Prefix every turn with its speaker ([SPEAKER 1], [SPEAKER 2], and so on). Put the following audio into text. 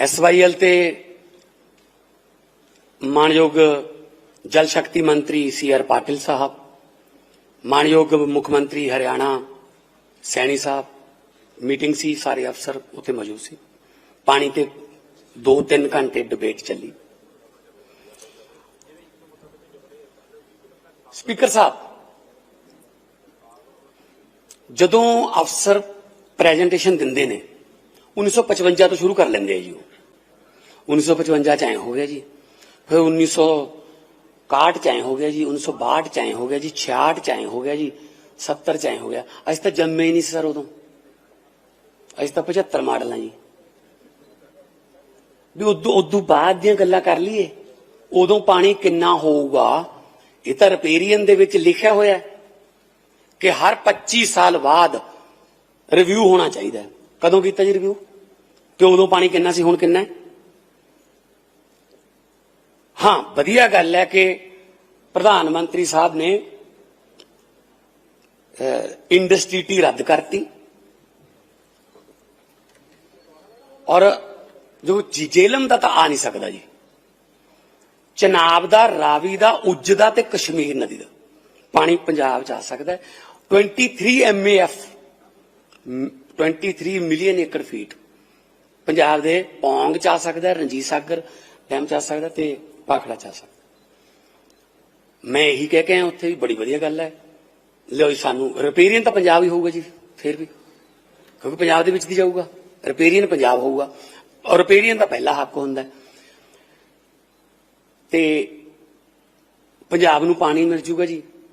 [SPEAKER 1] SYL ਤੇ ਮਾਨਯੋਗ ਜਲ ਸ਼ਕਤੀ ਮੰਤਰੀ ਸੀ ਆਰ ਪਾਟਿਲ ਸਾਹਿਬ, ਮਾਨਯੋਗ ਮੁੱਖ ਮੰਤਰੀ ਹਰਿਆਣਾ ਸੈਣੀ ਸਾਹਿਬ, ਮੀਟਿੰਗ ਸੀ, ਸਾਰੇ ਅਫਸਰ ਉੱਥੇ ਮੌਜੂਦ ਸੀ। ਪਾਣੀ ਤੇ 2-3 ਘੰਟੇ ਡਿਬੇਟ ਚੱਲੀ। ਸਪੀਕਰ ਸਾਹਿਬ, ਜਦੋਂ ਅਫਸਰ ਪ੍ਰੈਜੈਂਟੇਸ਼ਨ ਦਿੰਦੇ ਨੇ 1955 ਤੋਂ ਸ਼ੁਰੂ ਕਰ ਲੈਂਦੇ ਆ ਜੀ ਉਹ। 1955 ਚ ਐ ਹੋ ਗਿਆ ਜੀ। ਫਿਰ 1961 ਚ ਐ ਹੋ ਗਿਆ ਜੀ। 1962 ਚ ਐ ਹੋ ਗਿਆ ਜੀ। 66 ਚ ਐ ਹੋ ਗਿਆ ਜੀ। 70 ਚ ਐ ਹੋ ਗਿਆ। ਅਸੀਂ ਤਾਂ ਜੰਮੇ ਹੀ ਨਹੀਂ ਸੀ ਸਰ ਉਦੋਂ। ਅਸੀਂ ਤਾਂ 75 ਮਾਡਲ ਆ ਜੀ। ਵੀ ਉਦੋਂ ਉਦੋਂ ਬਾਅਦ ਦੀਆਂ ਗੱਲਾਂ ਕਰ ਲਈਏ। ਉਦੋਂ ਪਾਣੀ ਕਿੰਨਾ ਹੋਊਗਾ? ਇਹ ਤਾਂ ਰਿਪੇਰੀਅਨ ਦੇ ਵਿੱਚ ਲਿਖਿਆ ਹੋਇਆ ਹੈ ਕਿ ਹਰ 25 ਸਾਲ ਬਾਅਦ ਰਿਵਿਊ ਹੋਣਾ ਚਾਹੀਦਾ ਕਦੋਂ ਕੀਤਾ ਜੀ ਰਿਵਿਊ ਕਿ ਉਦੋਂ ਪਾਣੀ ਕਿੰਨਾ ਸੀ, ਹੁਣ ਕਿੰਨਾ ਹਾਂ? ਵਧੀਆ ਗੱਲ ਹੈ ਕਿ ਪ੍ਰਧਾਨ ਮੰਤਰੀ ਸਾਹਿਬ ਨੇ ਇੰਡਸਟਰੀ ਟੀ ਰੱਦ ਕਰਤੀ। ਔਰ ਜੋ ਜੀ- ਜੇਲਮ ਦਾ ਤਾਂ ਆ ਨਹੀਂ ਸਕਦਾ ਜੀ। ਚਨਾਬ ਦਾ, ਰਾਵੀ ਦਾ, ਉੱਜ ਦਾ ਤੇ ਕਸ਼ਮੀਰ ਨਦੀ ਦਾ। ਪਾਣੀ ਪੰਜਾਬ ਚ ਆ ਸਕਦਾ ਹੈ। 23 ਐਮਏਐਫ 23 ਮਿਲੀਅਨ ਏਕੜ ਫੀਟ ਪੰਜਾਬ ਦੇ ਪੌਂਗ ਚ ਆ ਸਕਦਾ ਰਣਜੀਤ ਸਾਗਰ, ਡੈਮ ਚ ਆ ਸਕਦਾ ਤੇ ਪਾਖੜਾ ਚ ਆ ਸਕਦਾ ਮੈਂ ਇਹੀ ਕਹਿ ਕੇ ਆਇਆ, ਉੱਥੇ ਵੀ ਬੜੀ ਵਧੀਆ ਗੱਲ ਹੈ। ਲਿਓ ਸਾਨੂੰ ਰਿਪੇਰੀਅਨ ਤਾਂ ਪੰਜਾਬ ਹੀ ਹੋਊਗਾ ਜੀ, ਫਿਰ ਵੀ। ਕਿਉਂਕਿ ਪੰਜਾਬ ਦੇ ਵਿੱਚ ਦੀ ਜਾਊਗਾ? ਰਿਪੇਰੀਅਨ ਪੰਜਾਬ ਹੋਊਗਾ। ਔਰ ਰਿਪੇਰੀਅਨ ਦਾ ਪਹਿਲਾ ਹੱਕ ਹੁੰਦਾ ਹੈ। ਤੇ ਪੰਜਾਬ ਨੂੰ ਪਾਣੀ ਮਿਲ ਜੂਗਾ ਜੀ।